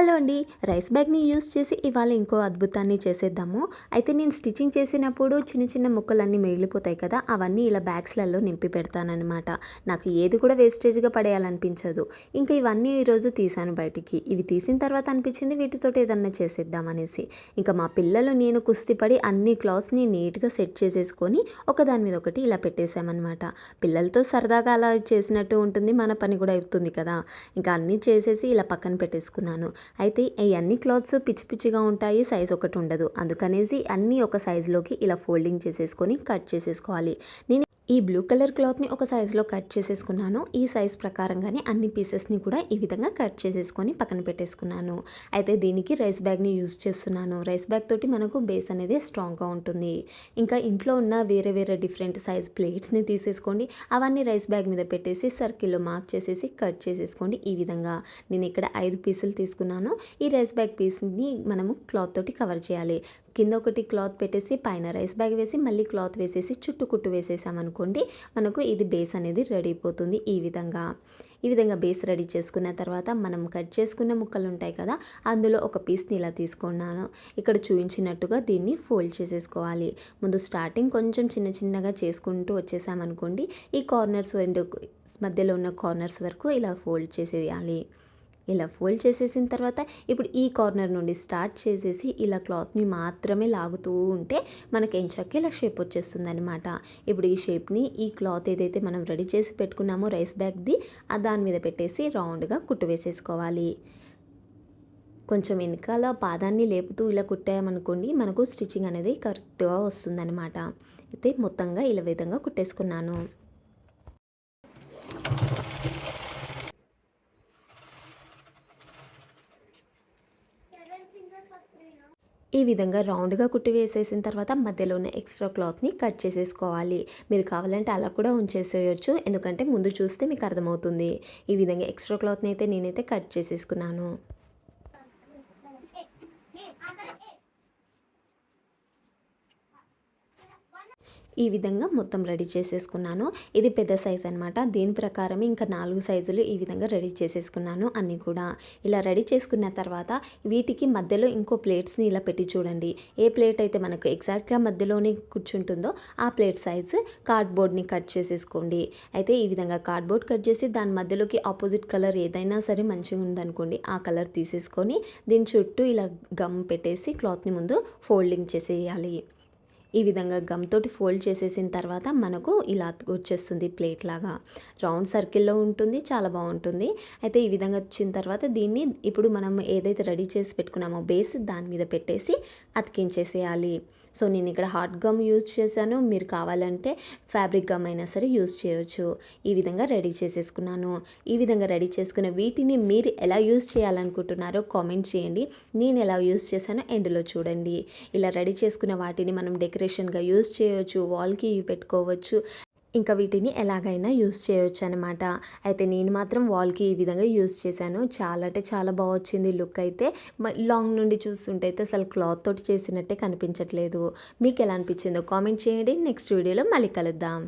Hello అండి rice బ్యాగ్ని use చేసి ఇవాళ ఇంకో అద్భుతాన్ని చేసేద్దాము. అయితే నేను స్టిచ్చింగ్ చేసినప్పుడు చిన్న చిన్న ముక్కలన్నీ మిగిలిపోతాయి కదా అవన్నీ ఇలా బ్యాగ్స్లలో నింపి పెడతానమాట నాకు ఏది కూడా వేస్టేజ్గా పడేయాలనిపించదు. ఇంకా ఇవన్నీ ఈరోజు తీసాను బయటికి. ఇవి తీసిన తర్వాత అనిపించింది వీటితో ఏదన్నా చేసేద్దామనేసి ఇంకా మా పిల్లలు నేను కుస్తీపడి అన్ని క్లాత్స్ని నీట్గా సెట్ చేసేసుకొని ఒకదాని మీద ఒకటి ఇలా పెట్టేశామన్నమాట. పిల్లలతో సరదాగా అలా చేసినట్టు ఉంటుంది మన పని కూడా అవుతుంది కదా. ఇంకా అన్నీ చేసేసి ఇలా పక్కన పెట్టేసుకున్నాను. అయితే ఈ అన్ని క్లాత్స్ పిచ్చి పిచ్చిగా ఉంటాయి సైజ్ ఒకటి ఉండదు. అందుకనేసి అన్నీ ఒక సైజులోకి ఇలా ఫోల్డింగ్ చేసేసుకొని కట్ చేసేసుకోవాలి. నేను ఈ బ్లూ కలర్ క్లాత్ని ఒక సైజులో కట్ చేసేసుకున్నాను. ఈ సైజ్ ప్రకారంగానే అన్ని పీసెస్ని కూడా ఈ విధంగా కట్ చేసేసుకొని పక్కన పెట్టేసుకున్నాను. అయితే దీనికి రైస్ బ్యాగ్ని యూజ్ చేస్తున్నాను. రైస్ బ్యాగ్ తోటి మనకు బేస్ అనేది స్ట్రాంగ్గా ఉంటుంది. ఇంకా ఇంట్లో ఉన్న వేరే వేరే డిఫరెంట్ సైజ్ ప్లేట్స్ని తీసేసుకోండి. అవన్నీ రైస్ బ్యాగ్ మీద పెట్టేసి సర్కిల్లో మార్క్ చేసేసి కట్ చేసేసుకోండి ఈ విధంగా. నేను ఇక్కడ ఐదు పీసులు తీసుకున్నాను. ఈ రైస్ బ్యాగ్ పీస్ని మనము క్లాత్ తోటి కవర్ చేయాలి. కింద ఒకటి క్లాత్ పెట్టేసి పైన రైస్ బ్యాగ్ వేసి మళ్ళీ క్లాత్ వేసేసి చుట్టూ కుట్టు వేసేసామనుకోండి మనకు ఇది బేస్ అనేది రెడీ అయిపోతుంది ఈ విధంగా. ఈ విధంగా బేస్ రెడీ చేసుకున్న తర్వాత మనం కట్ చేసుకున్న ముక్కలు ఉంటాయి కదా అందులో ఒక పీస్ని ఇలా తీసుకున్నాను. ఇక్కడ చూపించినట్టుగా దీన్ని ఫోల్డ్ చేసేసుకోవాలి. ముందు స్టార్టింగ్ కొంచెం చిన్న చిన్నగా చేసుకుంటూ వచ్చేసామనుకోండి ఈ కార్నర్స్ మధ్యలో ఉన్న కార్నర్స్ వరకు ఇలా ఫోల్డ్ చేసేయాలి. ఇలా ఫోల్డ్ చేసేసిన తర్వాత ఇప్పుడు ఈ కార్నర్ నుండి స్టార్ట్ చేసేసి ఇలా క్లాత్ని మాత్రమే లాగుతూ ఉంటే మనకి ఎంచక్కి ఇలా షేప్ వచ్చేస్తుంది అనమాట ఇప్పుడు ఈ షేప్ని ఈ క్లాత్ ఏదైతే మనం రెడీ చేసి పెట్టుకున్నామో రైస్ బ్యాగ్ది దాని మీద పెట్టేసి రౌండ్గా కుట్టు వేసేసుకోవాలి. కొంచెం వెనకాల పాదాన్ని లేపుతూ ఇలా కుట్టామనుకోండి మనకు స్టిచ్చింగ్ అనేది కరెక్ట్గా వస్తుందన్నమాట. అయితే మొత్తంగా ఇలా విధంగా కుట్టేసుకున్నాను. ఈ విధంగా రౌండ్గా కుట్టి వేసేసిన తర్వాత మధ్యలో ఉన్న ఎక్స్ట్రా క్లాత్ని కట్ చేసేసుకోవాలి. మీరు కావాలంటే అలా కూడా ఉంచేసేయచ్చు. ఎందుకంటే ముందు చూస్తే మీకు అర్థమవుతుంది. ఈ విధంగా ఎక్స్ట్రా క్లాత్ని అయితే నేనైతే కట్ చేసేసుకున్నాను. ఈ విధంగా మొత్తం రెడీ చేసేసుకున్నాను. ఇది పెద్ద సైజ్ అనమాట దీని ప్రకారం ఇంకా నాలుగు సైజులు ఈ విధంగా రెడీ చేసేసుకున్నాను అన్నీ కూడా. ఇలా రెడీ చేసుకున్న తర్వాత వీటికి మధ్యలో ఇంకో ప్లేట్స్ని ఇలా పెట్టి చూడండి. ఏ ప్లేట్ అయితే మనకు ఎగ్జాక్ట్గా మధ్యలోనే కూర్చుంటుందో ఆ ప్లేట్ సైజు కార్డ్బోర్డ్ని కట్ చేసేసుకోండి. అయితే ఈ విధంగా కార్డ్బోర్డ్ కట్ చేసి దాని మధ్యలోకి ఆపోజిట్ కలర్ ఏదైనా సరే మంచిగా ఉందనుకోండి ఆ కలర్ తీసేసుకొని దీని చుట్టూ ఇలా గమ్ పెట్టేసి క్లాత్ని ముందు ఫోల్డింగ్ చేసేయాలి. ఈ విధంగా గమ్ తోటి ఫోల్డ్ చేసేసిన తర్వాత మనకు ఇలా వచ్చేస్తుంది ప్లేట్ లాగా. రౌండ్ సర్కిల్లో ఉంటుంది చాలా బాగుంటుంది. అయితే ఈ విధంగా వచ్చిన తర్వాత దీన్ని ఇప్పుడు మనం ఏదైతే రెడీ చేసి పెట్టుకున్నామో బేస్ దాని మీద పెట్టేసి అతికించేసేయాలి. సో నేను ఇక్కడ హాట్ గమ్ యూజ్ చేశాను. మీరు కావాలంటే ఫ్యాబ్రిక్ గమ్ అయినా సరే యూజ్ చేయొచ్చు. ఈ విధంగా రెడీ చేసేసుకున్నాను. ఈ విధంగా రెడీ చేసుకున్న వీటిని మీరు ఎలా యూజ్ చేయాలనుకుంటున్నారో కామెంట్ చేయండి. నేను ఎలా యూజ్ చేశానో ఎండ్లో చూడండి. ఇలా రెడీ చేసుకున్న వాటిని మనం డెకరేషన్గా యూజ్ చేయొచ్చు వాల్కి పెట్టుకోవచ్చు. ఇంకా వీటిని ఎలాగైనా యూస్ చేయొచ్చు అనమాట అయితే నేను మాత్రం వాల్కి ఈ విధంగా యూస్ చేశాను. చాలా అంటే చాలా బాగా వచ్చింది లుక్ అయితే. లాంగ్ నుండి చూస్తుంటే అయితే అసలు క్లాత్ తోటి చేసినట్టే కనిపించట్లేదు. మీకు ఎలా అనిపించిందో కామెంట్ చేయండి. నెక్స్ట్ వీడియోలో మళ్ళీ కలుద్దాం.